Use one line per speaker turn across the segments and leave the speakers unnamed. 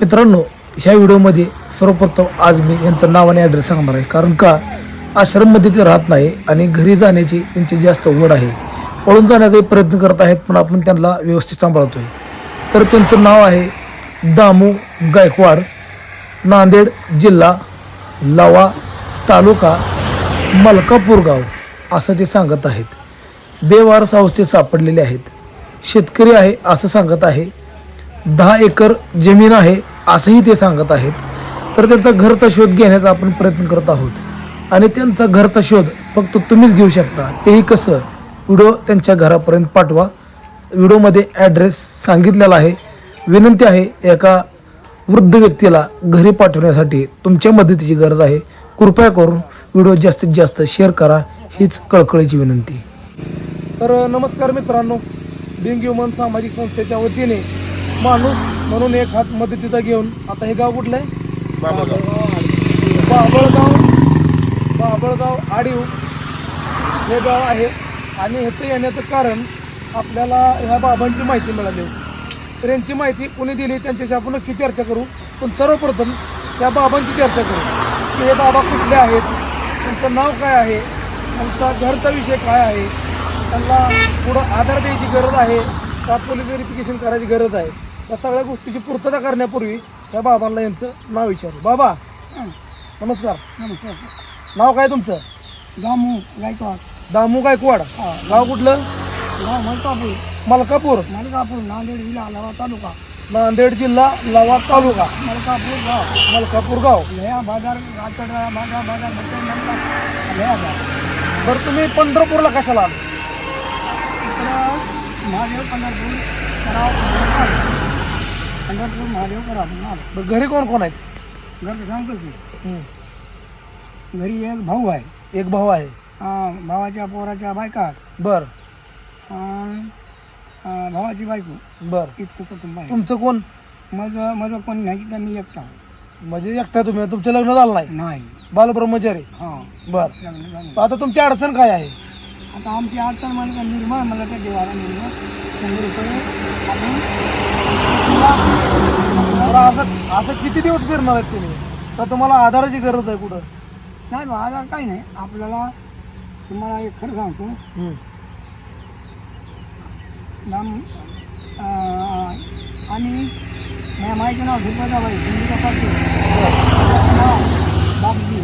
मित्रांनो ह्या व्हिडिओमध्ये सर्वप्रथम आज मी यांचं नाव आणि ॲड्रेस सांगणार आहे. कारण का आश्रममध्ये ते राहत नाही आणि घरी जाण्याची त्यांची जास्त ओढ आहे. पळून जाण्याचा प्रयत्न करत आहेत पण आपण त्यांना व्यवस्थित सांभाळतो आहे तर त्यांचं नाव आहे दामू गायकवाड नांदेड जिल्हा लवा तालुका मलकापूर गाव असं ते सांगत आहेत. बेवारस अवस्थेत सापडलेले आहेत. शेतकरी आहे असं सांगत आहे. दहा एकर जमीन आहे असंही ते सांगत आहेत. तर त्यांचा घरचा शोध घेण्याचा आपण प्रयत्न करत आहोत. आणि त्यांचा घरचा शोध फक्त तुम्हीच घेऊ शकता. तेही कसं? व्हिडिओ त्यांच्या घरापर्यंत पाठवा. व्हिडिओमध्ये ॲड्रेस सांगितलेला आहे. विनंती आहे एका वृद्ध व्यक्तीला घरी पाठवण्यासाठी तुमच्या मदतीची गरज आहे. कृपया करून व्हिडिओ जास्तीत जास्त शेअर करा. हीच कळकळीची विनंती. तर नमस्कार मित्रांनो. बिंग ह्युमन सामाजिक संस्थेच्या वतीने माणूस म्हणून एक हात मदतीचा घेऊन आता हे गाव कुठलं आहे? बाबळगाव. बाबळगाव. आडीव हे गाव आहे. आणि इथं येण्याचं कारण आपल्याला ह्या बाबांची माहिती मिळाली. तर यांची माहिती कोणी दिली त्यांच्याशी आपण नक्की चर्चा करू. पण सर्वप्रथम त्या बाबांची चर्चा करू. की हे बाबा कुठले आहेत? त्यांचं नाव काय आहे? त्यांचा घरचा विषय काय आहे? त्यांना पुढं आधार द्यायची गरज आहे. का पोलीस व्हेरिफिकेशन करायची गरज आहे? या सगळ्या गोष्टीची पूर्तता करण्यापूर्वी त्या बाबांना यांचं नाव विचारू. बाबा नमस्कार.
नमस्कार.
नाव काय तुमचं?
दामू गायकवाड.
दामू गायकवाड. गाव कुठलं?
गाव मलकापूर.
मलकापूर.
मलकापूर नांदेड जिल्हा लावा तालुका.
नांदेड जिल्हा लवा तालुका.
मलकापूर गाव.
मलकापूर गाव.
लया बाजार राजकडा बाजार बाजार मलका लया
बरं तुम्ही पंढरपूरला कशाला आले?
इकडं महादेव पंढरपूर पंढरपूर महादेव करा
बरं, घरी कोण कोण आहेत?
घरचं सांगतो की. घरी एक भाऊ आहे.
एक भाऊ आहे.
अं, भावाच्या पोराच्या बायका
बर.
अं, अं, भावाची बायको.
बर.
इतकं कुटुंब आहे.
तुमचं कोण?
माझं माझं कोण नाही तर मी एकटा
म्हणजे एकटा तुम्ही? तुमचं लग्न झालं नाही?
नाही.
बालब्रह्मचारी?
हां.
बर.
लग्न झालं
आता तुमची अडचण काय आहे?
आता आमची अडचण म्हणजे का निर्मळ मला त्या देवाला निर्मळ शंभर रुपये आपण
असं असं किती दिवस फिरणार आहेत तुम्ही? तर तुम्हाला आधाराची गरज आहे कुठं?
नाही बा आधार काही नाही. आपल्याला तुम्हाला एक खरं सांगतो. नाम अं, आणि माझ्या माईचं नाव ढुकराबाई संगीता पाटील नाव बापजी.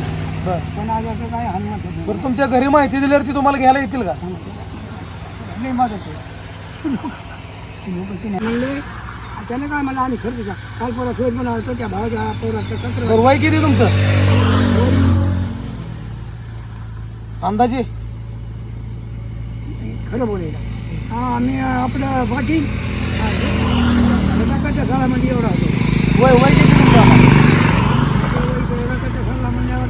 बर.
पण आजारचं काय हनुमत होतं
बरं तुमच्या घरी माहिती दिल्यावर ती तुम्हाला घ्यायला येतील का?
नाही मदत आहे. लोक ते नाही म्हणले त्याने काय मला आम्ही खर्च का काल परवा सोय पण आलतो त्या भावाच्या पोराचं
बरं वय किती तुमचं? अंदाजे?
खरं बोलायला. हा आम्ही आपलं पाटील रकाच्या सालामध्ये एवढा होतो.
वय वय किती तुमचं?
रकाच्या साला म्हणल्यावर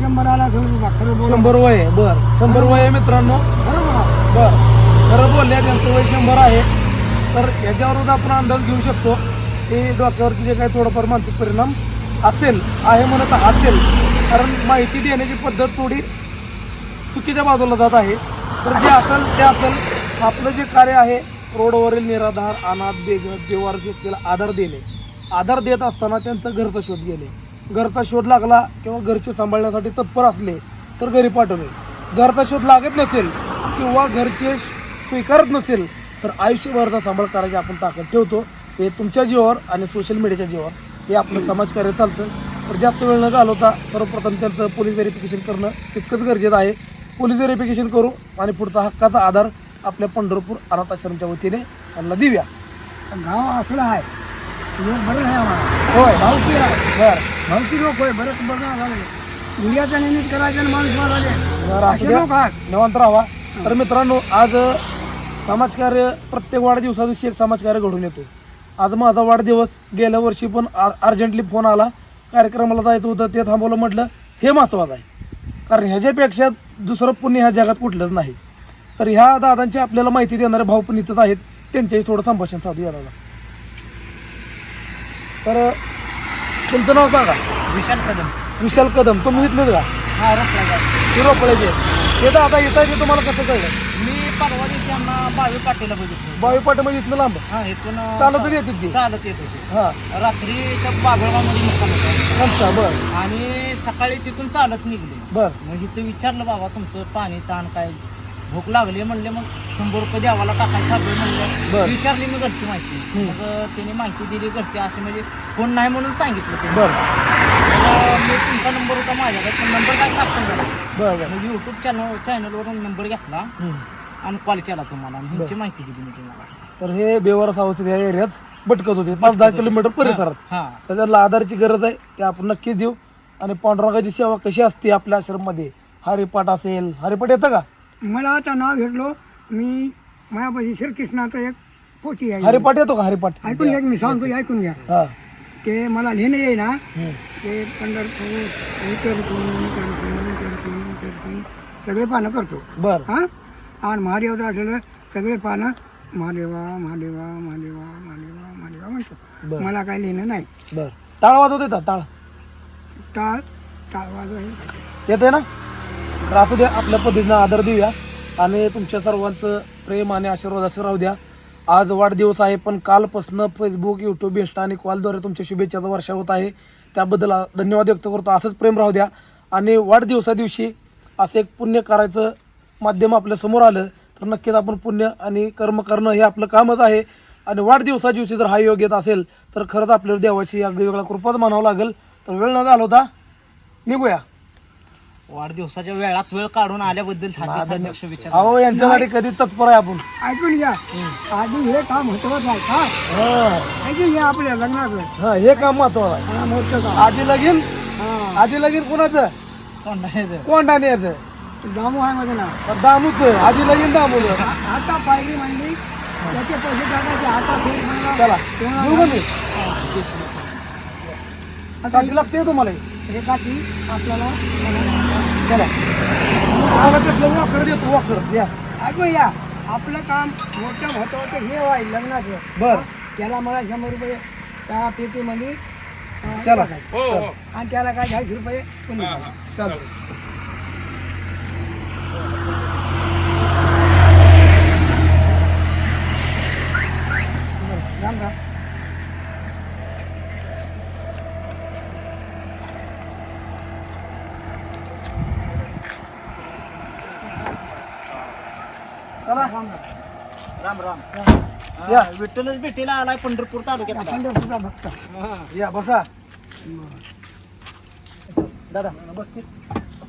शंभर आला का खरं बोला
शंभर वय आहे बर. शंभर वय आहे मित्रांनो.
खरं बोला.
बर. खरं बोलल्या त्यांचं वय शंभर आहे तर याच्यावरून आपण अंदाज घेऊ शकतो की डोक्यावरती जे काही थोडंफार मानसिक परिणाम असेल आहे म्हणत असेल कारण माहिती देण्याची पद्धत थोडी चुकीच्या बाजूला जात आहे. तर जे असेल ते असेल. आपलं जे कार्य आहे रोडवरील निराधार अनाथ बेघर देवार शेतीला आधार देणे. आधार देत असताना त्यांचा घरचा शोध घेणे. घरचा शोध लागला किंवा घरचे सांभाळण्यासाठी तत्पर असले तर घरी पाठवणे. घरचा शोध लागत नसेल किंवा घरचे स्वीकारत नसेल तर आयुष्यभरचा सांभाळ करायची आपण ताकद ठेवतो. हे तुमच्या जीवावर आणि सोशल मीडियाच्या जीवावर. हे आपलं समाजकार्य चालतं. तर जास्त वेळ न घालवता सर्वप्रथम त्यांचं पोलीस व्हेरिफिकेशन करणं तितकंच गरजेचं आहे. पोलीस व्हेरिफिकेशन करू आणि पुढचा हक्काचा आधार आपल्या पंढरपूर अनाथ आश्रमच्या वतीने त्यांना देऊया.
गाव असलं आहे. बरं नाही आम्हाला.
होय.
भावकी आहे.
बर.
भावकी लोक होय बरंच बघा झाले दुनियाचा निमित्त करायचं माणूस मारायचे
बरं, असू.
लोक आहेत.
निवांत राहा. तर मित्रांनो आज समाजकार्य प्रत्येक वाढदिवसा दिवशी एक समाजकार्य घडून येतो. आज माझा वाढदिवस गेल्या वर्षी पण अर्जंटली फोन आला. कार्यक्रमाला जायचं होतं ते थांबवलं म्हटलं हे महत्त्वाचं आहे. कारण ह्याच्यापेक्षा दुसरं पुण्य ह्या जगात कुठलंच नाही. तर ह्या दादांची आपल्याला माहिती देणारे भाऊ पण इथंच आहेत. त्यांच्याही थोडं संभाषण साधूया दादा. तर तुमचं नाव सांगा.
विशाल कदम.
विशाल कदम. तुम्ही इथलेच का?
हा रत्नागाव
हिरोपळेचे ते दादा येत आहे तुम्हाला कसं कळलं?
परवा दिवशी आम्हा बावी पाटीला बघितलं.
बावी पाट म्हणजे इथनं लांब?
हा इथून
चालतच येते
चालत येत होते
हा.
रात्री त्या बागळगावमध्ये मुक्काम होता
अच्छा बर.
आणि सकाळी तिथून चालत निघले.
बर.
मग इथं विचारलं बाबा तुमचं पाणी ताण काय? भूक लागली म्हणले मग शंभर रुपये द्यावाला टाकायला
बरं.
म्हणलं. विचारली मी घरची माहिती. मग त्याने माहिती दिली घरची अशी म्हणजे कोण नाही म्हणून सांगितलं ते
बर.
मी तुमचा नंबर होता माझ्याकडे नंबर काय सापडून झाला.
बर
मग यूट्यूब चॅनल चॅनलवरून नंबर घेतला. आणि कॉल केला तुम्हाला. आणि ह्यांची. माहिती दिली मी तुम्हाला.
तर हे बेवार सावचं या एरियात भटकत होते. पाच दहा किलोमीटर परिसरात.
हा.
तर त्याला आधारची गरज आहे ते आपण नक्कीच देऊ. आणि पांडुरंगाची सेवा कशी असते आपल्या आश्रममध्ये? हरिपाठ असेल हरिपाठ येतं का?
मला आता नाव घेतलो मी मायापाशी श्रीकृष्णाचं एक पोथी आहे.
हरिपाठ येतो का? हरिपाठ.
ऐकून घ्या की मी सांगतो ऐकून घ्या.
हा.
ते मला लिहिणं येई ना
हम्म.
ते पंढरपूर कोणी कोणी कोणी कोणी सगळे पानं करतो.
बर.
हां? आणि महादेवचं असलं सगळे पानं महादेवा महादेवा महादेवा महादेवा महादेवा म्हणतो.
बरं.
मला काय लिहिणं नाही.
बर. टाळ वाजवत येतात टाळ.
टाळ टाळ वाजवायला
येते ना? तर असू द्या आपल्या पद्धतीनं आदर देऊया. आणि तुमच्या सर्वांचं प्रेम आणि आशीर्वाद असं राहू द्या. आज वाढदिवस आहे पण कालपासनं फेसबुक यूट्यूब इंस्टा आणि कॉलद्वारे तुमच्या शुभेच्छाचा वर्षा होत आहे त्याबद्दल आ- धन्यवाद व्यक्त करतो. असंच प्रेम राहू द्या. आणि वाढदिवसा दिवशी असं एक पुण्य करायचं माध्यम आपल्यासमोर आलं तर नक्कीच आपण पुण्य आणि कर्म करणं हे आपलं कामच आहे. आणि वाढदिवसा दिवशी जर हा योग येत असेल तर खरंच आपल्याला देवाची अगदी वेगळा कृपाच मानावं लागेल. तर वेळ न घालवता निघूया.
वाढदिवसाच्या वेळात वेळ काढून आल्याबद्दल हार्दिक
अहो यांच्यासाठी कधी तत्पर आहे आपण?
ऐकून घ्या. आधी हे काम महत्वाचं आहे का?
हा.
ऐकून घ्या आपल्या लग्नाचं.
हा, हे काम महत्वाचं आहे. आधी लगीन?
हा.
आधी लगीन कुणाचं?
कोंढाण्याचं.
कोंडाने याचं
दामू आहे माझं नाव.
दामूच आधी लगीन दामूच
आ- आता पाहिली म्हणली त्याचे पैसे टाकायचे आता फेर म्हणला.
चला.
तेव्हा
का मी? टाकी लागते तुम्हाला?
हे टाकी आपल्याला
चला. त्यातलं वाकर देतो वाकर. या.
ऐकून या आपलं काम मोठं महत्वाचं हे आहे लग्नाचं.
बर.
त्याला मला शंभर रुपये त्या पेटीमध्ये अं,
चला.
टाकायचे. आणि त्याला काय चाळीस रुपये द्यायचे.
या.
हा, विठ्ठलच भेटीला आलाय पंढरपूर तालुक्यात
पंढरपूरचा भक्त
या बसा. दादा बसते.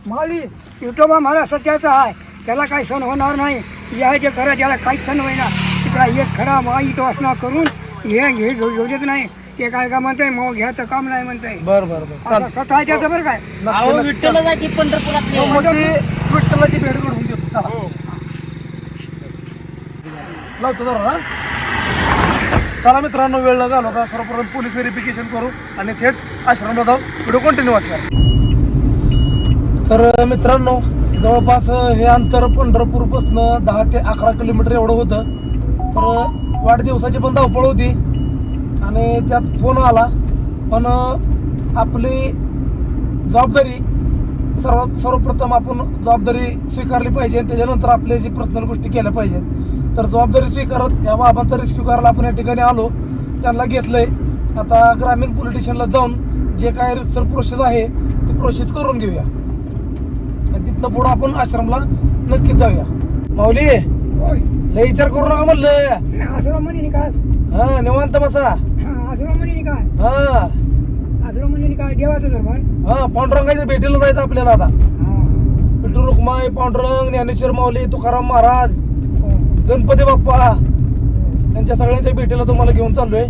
माऊली युटोबा मला सत्याचा आहे. त्याला काही सण होणार नाही. या जे करा त्याला काहीच सण होईना. तिकडा एक खरा वाईट वासना करून हे हे योजत नाही. ते काय का म्हणताय मग घ्यायचं काम नाही म्हणताय.
बर बर बर.
स्वतःच्या बरं काय?
अहो विठ्ठल जायची पंढरपुरात
मोठी विठ्ठलाची भेट घडवून देतो. चला. लावतो हा. चला मित्रांनो वेळ न घालवता सर्वप्रथम पोलीस व्हेरिफिकेशन करू आणि थेट आश्रमला जाऊ व्हिडिओ कंटिन्यू वाच करा. तर मित्रांनो जवळपास हे अंतर पंढरपूरपासून दहा ते अकरा किलोमीटर एवढं होतं. तर वाढदिवसाची पण धावपळ होती आणि त्यात फोन आला. पण आपली जबाबदारी सर्व सर्वप्रथम आपण जबाबदारी स्वीकारली पाहिजे त्याच्यानंतर आपल्या जी पर्सनल गोष्टी केल्या पाहिजेत. तर जबाबदारी स्वीकारत या बाबांचा रेस्क्यू करायला आपण या ठिकाणी आलो. त्यांना घेतलंय. आता ग्रामीण पोलीस स्टेशनला जाऊन जे काय रितसर प्रोसेस आहे ती प्रोसेस करून घेऊया. आणि तिथनं पुढं आपण आश्रमला नक्कीच जाऊया. माऊली
होय.
लय विचार करू नका म्हणलं.
आश्रममध्ये निकाल
हा निवांत बसा.
हा आश्रममध्ये निकाल
हा.
आश्रममध्ये निकाल देवाचं दरबार?
हा पांडुरंगाच्या भेटीला जायचं आपल्याला आता.
हा.
विठू रुक्माई पांडुरंग ज्ञानेश्वर माऊली तुकाराम महाराज. गणपती बाप्पा यांच्या सगळ्यांच्या भेटीला तुम्हाला घेऊन चाललोय.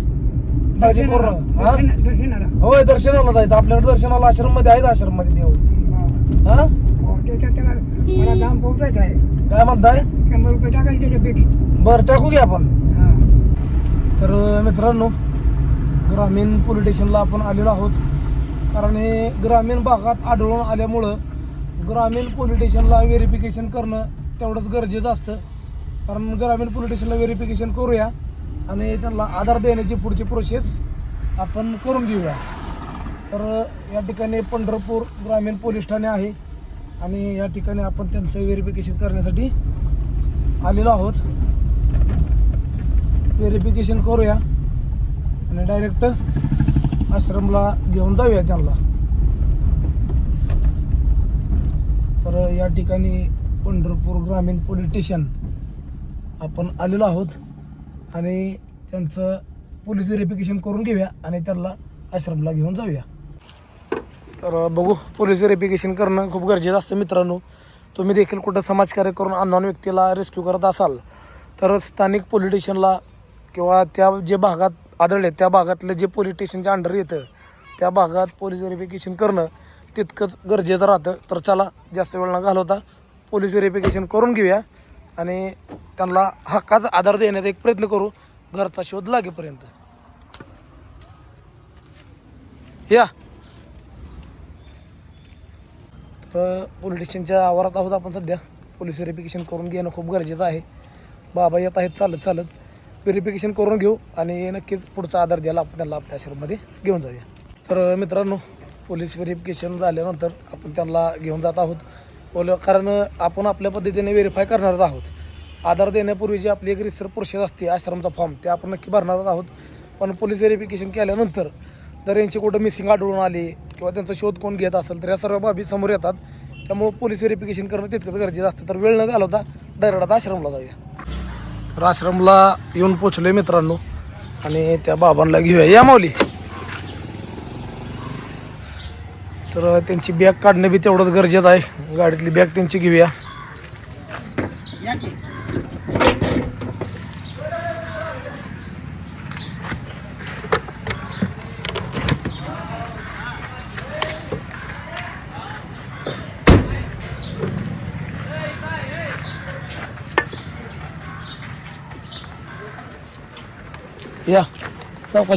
काळजी करू नका हा?
दर्शन- दर्शनाला
होय दर्शनाला जायचं. आपल्याकडे दर्शनाला आश्रममध्ये आहेत आश्रममध्ये देव.
हा.
हा?
हो त्याच्यात त्याला मला दाम पोहोचायचं आहे.
काय म्हणताय?
शंभर रुपये टाकायचे त्याच्या पेटीत
बर टाकू घ्या आपण.
हा.
तर मित्रांनो ग्रामीण पोलीस स्टेशनला आपण आलेलो आहोत. कारण हे ग्रामीण भागात आढळून आल्यामुळं ग्रामीण पोलीस स्टेशनला व्हेरिफिकेशन करणं तेवढंच गरजेचं असतं. कारण ग्रामीण पोलीस स्टेशनला व्हेरिफिकेशन करूया आणि त्यांना आधार देण्याची पुढची प्रोसेस आपण करून घेऊया. तर या ठिकाणी पंढरपूर ग्रामीण पोलीस ठाणे आहे आणि या ठिकाणी आपण त्यांचं व्हेरिफिकेशन करण्यासाठी आलेलो आहोत. व्हेरिफिकेशन करूया आणि डायरेक्ट आश्रमला घेऊन जाऊया त्यांना. तर या ठिकाणी पंढरपूर ग्रामीण पोलीस स्टेशन आपण आलेलो आहोत आणि त्यांचं पोलीस व्हेरिफिकेशन करून घेऊया आणि त्यांना आश्रमला घेऊन जाऊया. तर बघू पोलीस व्हेरिफिकेशन करणं खूप गरजेचं असतं मित्रांनो. तुम्ही देखील कुठं समाजकार्य करून अननॉन व्यक्तीला रेस्क्यू करत असाल तर स्थानिक पोलीस स्टेशनला किंवा त्या जे भागात आढळले त्या भागातलं जे पोलीस स्टेशनच्या अंडर येतं त्या भागात पोलीस व्हेरिफिकेशन करणं तितकंच गरजेचं राहतं. तर चला जास्त वेळ न घालवता पोलीस व्हेरिफिकेशन करून घेऊया. आणि त्यांना हक्काचा आधार देण्याचा एक प्रयत्न करू घरचा शोध लागेपर्यंत. या. तर पोलीस स्टेशनच्या आवारात आहोत आपण सध्या. पोलीस व्हेरिफिकेशन करून घेणं खूप गरजेचं आहे. बाबा येत आहेत चालत चालत. व्हेरिफिकेशन करून घेऊ आणि नक्कीच पुढचा आधार द्यायला आपण त्यांना आपल्या आश्रममध्ये घेऊन जाऊया. तर मित्रांनो पोलीस व्हेरिफिकेशन झाल्यानंतर आपण त्यांना घेऊन जात आहोत. बोल कारण आपण आपल्या पद्धतीने व्हेरीफाय करणारच आहोत. आधार देण्यापूर्वी जी आपली एक रिसर प्रोसेस असते आश्रमचा फॉर्म ते आपण नक्की भरणारच आहोत. पण पोलीस व्हेरिफिकेशन केल्यानंतर जर यांची कुठं मिसिंग आढळून आली किंवा त्यांचा शोध कोण घेत असेल तर या सर्व बाबी समोर येतात. त्यामुळं पोलीस व्हेरिफिकेशन करणं तितकंच गरजेचं असतं. तर वेळ न घालवता डायरेक्ट आता आश्रमला जाऊया. तर आश्रमला येऊन पोचलो आहे मित्रांनो. आणि त्या बाबांना घेऊया. या माऊली. तर त्यांची बॅग काढणं बी तेवढंच गरजेचं आहे. गाडीतली बॅग त्यांची घेऊया.
या की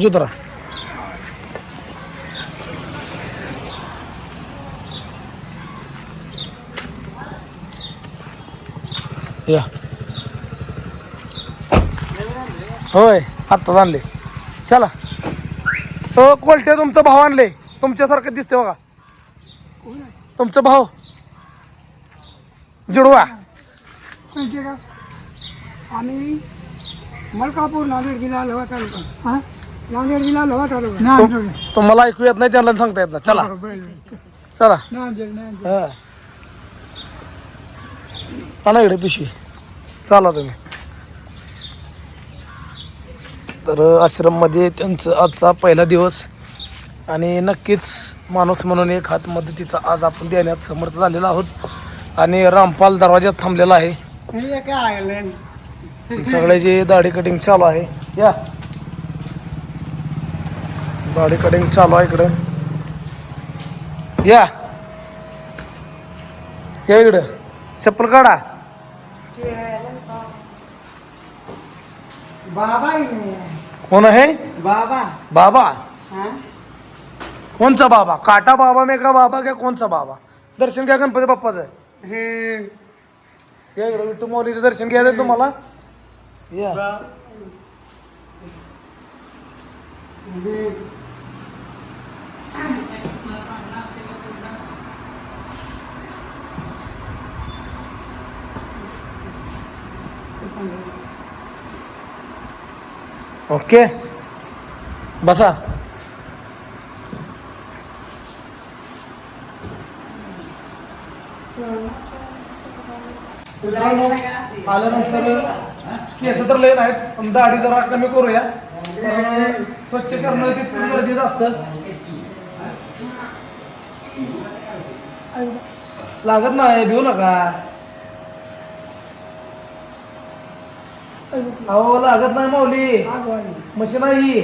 उतरा या होय आत्ताच आणले. चला. हो कोलटे तुमचा भाव आणले. तुमच्यासारखं दिसते बघा. तुमचा भाव. जुडवा.
माहिती का आम्ही मलकापूर नांदेड जिल्हा लोहा तालुका. हा? नांदेड जिल्हा लोहा तालुका.
तुम- तुम्हाला ऐकू येत नाही त्यांना सांगता येत ना चला. चला.
नांदेड नांदेड.
हा. आणा इकडे पिशवी. चाला तुम्ही. तर आश्रममध्ये त्यांचं आजचा पहिला दिवस. आणि नक्कीच माणूस म्हणून एक हात मदतीचा आज आपण देण्यात समर्थ झालेला आहोत. आणि रामपाल दरवाज्यात थांबलेला आहे. सगळ्याची दाढी कटिंग चालू आहे या. दाढी कटिंग चालू आहे इकडं. या. या इकडं. चप्पल काढा.
बाबा
कोण आहे?
बाबा.
बाबा? कोणचा बाबा? काटा बाबा मे का बाबा क्या कोणचा बाबा? दर्शन घ्या गणपती बाप्पाचं. या इकडं विठ्ठू दर्शन घ्यायचं तुम्हाला. या. ओके. बसा. आल्यानंतर केस तर लय नाहीत पण दाढी जरा कमी करूया. स्वच्छ करणं तितकं गरजेचं असतं. लागत नाही भिऊ नका. अहो लागत नाही माऊली. मशीन आहे ही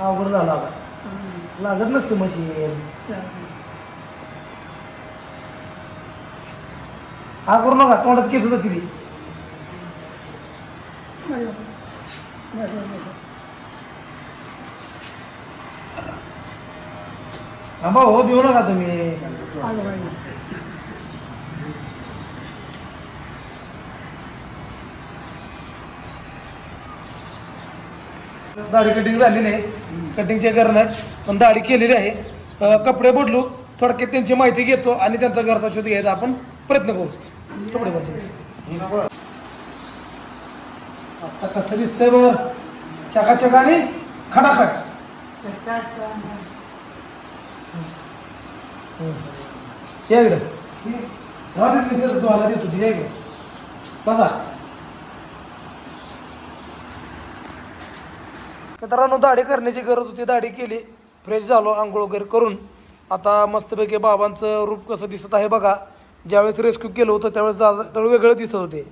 अवघड झाला आता. लागत नसते मशीन हा करू नका तोंडात केस जातील थांबा हो भिऊ नका तुम्ही. दाढी कटिंग झालेली आहे कटिंगचे करणं पण दाढी केलेली आहे. कपडे बदलू थोडक्यात त्यांची माहिती घेतो आणि त्यांचा घरचा शोध घ्यायचा. आपण प्रयत्न करू. कपडे बदलू. आता कसं दिसतंय बर? चकाचक आणि खडाखट या इकडं. राहू दे, मी देतो तुम्हाला देतो या इकडं. बसा. मित्रांनो दाढी करण्याची गरज होती. दाढी केली. फ्रेश झालो आंघोळ वगैरे करून. आता मस्तपैकी बाबांचं रूप कसं दिसत आहे बघा. ज्यावेळेस रेस्क्यू केलं होतं त्यावेळेस जा त्यावेळेस वेगळं दिसत होते.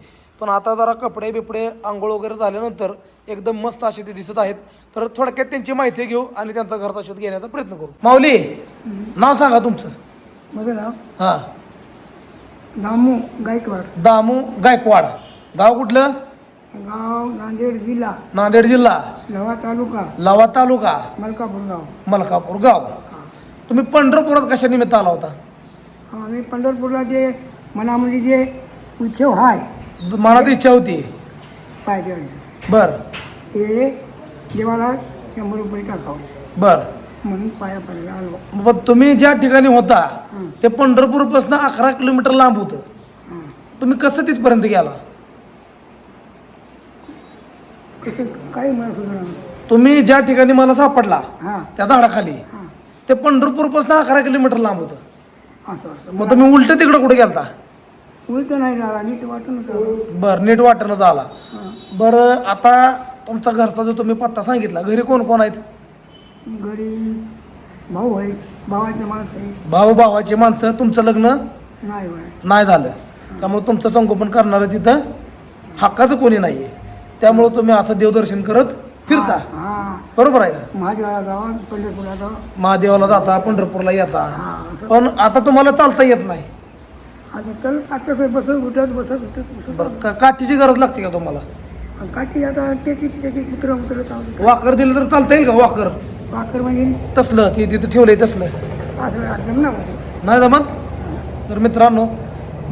पण आता जरा कपडे बिपडे आंघोळ वगैरे झाल्यानंतर एकदम मस्त असे ते दिसत आहेत. तर थोडक्यात त्यांची माहिती घेऊ आणि त्यांचा घरचा शोध घेण्याचा प्रयत्न करू. माऊली नाव सांगा तुमचं.
माझं नाव
हां.
दामू गायकवाड.
दामू गायकवाड. गाव कुठलं?
गाव नांदेड जिल्हा
नांदेड जिल्हा.
लवा तालुका
लावा तालुका.
मलकापूर गाव.
मलकापूर गाव. तुम्ही पंढरपुरात कशा निमित्त आला होता?
आम्ही पंढरपूरला जे मनामध्ये जे उत्सव आहे
मनात इच्छा होती.
पाहिजे
बर.
ते देवाला शंभर रुपये टाकावं.
बर.
म्हणून पाया पडायला आलो.
मग तुम्ही ज्या ठिकाणी होता
हं.
ते पंढरपूरपासून अकरा किलोमीटर लांब होतं.
हां.
तुम्ही कसं तिथपर्यंत गेला?
कसं काही मला सुद्धा
तुम्ही ज्या ठिकाणी मला सापडला
हां.
त्या झाडाखाली
हां.
ते पंढरपूरपासून अकरा किलोमीटर लांब होतं.
असं असं.
मग तुम्ही उलट तिकडे कुठे गेलता?
उलट नाही झाला नीट वाटून
बर नीट वाटणं झाला.
हां.
बरं आता तुमचा घरचा जो तुम्ही पत्ता सांगितला घरी कोण कोण आहेत?
घरी भाऊ आहेत भावाचे माणसं आहेत.
भाऊ भावाची माणसं तुमचं लग्न?
नाही बाय
नाही झालं. त्यामुळे तुमचं संगोपन करणारं तिथं हक्काचं कोणी नाही आहे त्यामुळं तुम्ही असं देवदर्शन करत फिरता.
हां
बरोबर आहे का?
महादेवाला जावा पंढरपूरला जावा.
महादेवाला जाता पंढरपूरला येता.
हां असं.
पण आता तुम्हाला चालता येत नाही.
आता चल आता कसं बसत उठत बसत उठत बसत
बरं का काठीची गरज लागते का तुम्हाला?
आणि काठी आता टेकीत टेकीत चालू
वाकर दिलं तर चालता येईल का वाकर?
वाकर म्हणजे
तसलं ते तिथं ठेवलंय तसलं.
असं
नाही जमत? तर मित्रांनो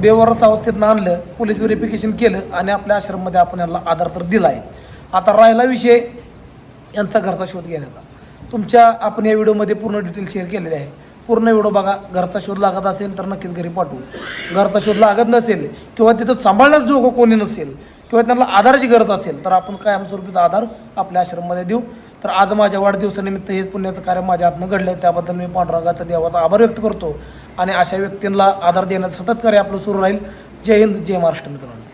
बेवारस अवस्थेतनं आणलं पोलीस व्हेरिफिकेशन केलं आणि आपल्या आश्रममध्ये आपण यांना आधार तर दिला आहे. आता राहिला विषय यांचा घरचा शोध घेण्याचा. तुमच्या आपण या व्हिडिओमध्ये पूर्ण डिटेल शेअर केलेले आहे. पूर्ण व्हिडिओ बघा घरचा शोध लागत असेल तर नक्कीच घरी पाठवू. घरचा शोध लागत नसेल किंवा तिथं सांभाळण्यास जोगं कोणी नसेल किंवा त्यांना आधाराची गरज असेल तर आपण कायमस्वरूपीचा आधार आपल्या आश्रममध्ये देऊ. तर आज माझ्या वाढदिवसानिमित्त हे पुण्याचं कार्य माझ्या हातनं घडलं त्याबद्दल मी पांडुरंगाचा देवाचा आभार व्यक्त करतो. आणि अशा व्यक्तींना आधार देण्याचं सतत कार्य आपलं सुरू राहील. जय हिंद जय महाराष्ट्र मित्रांनो.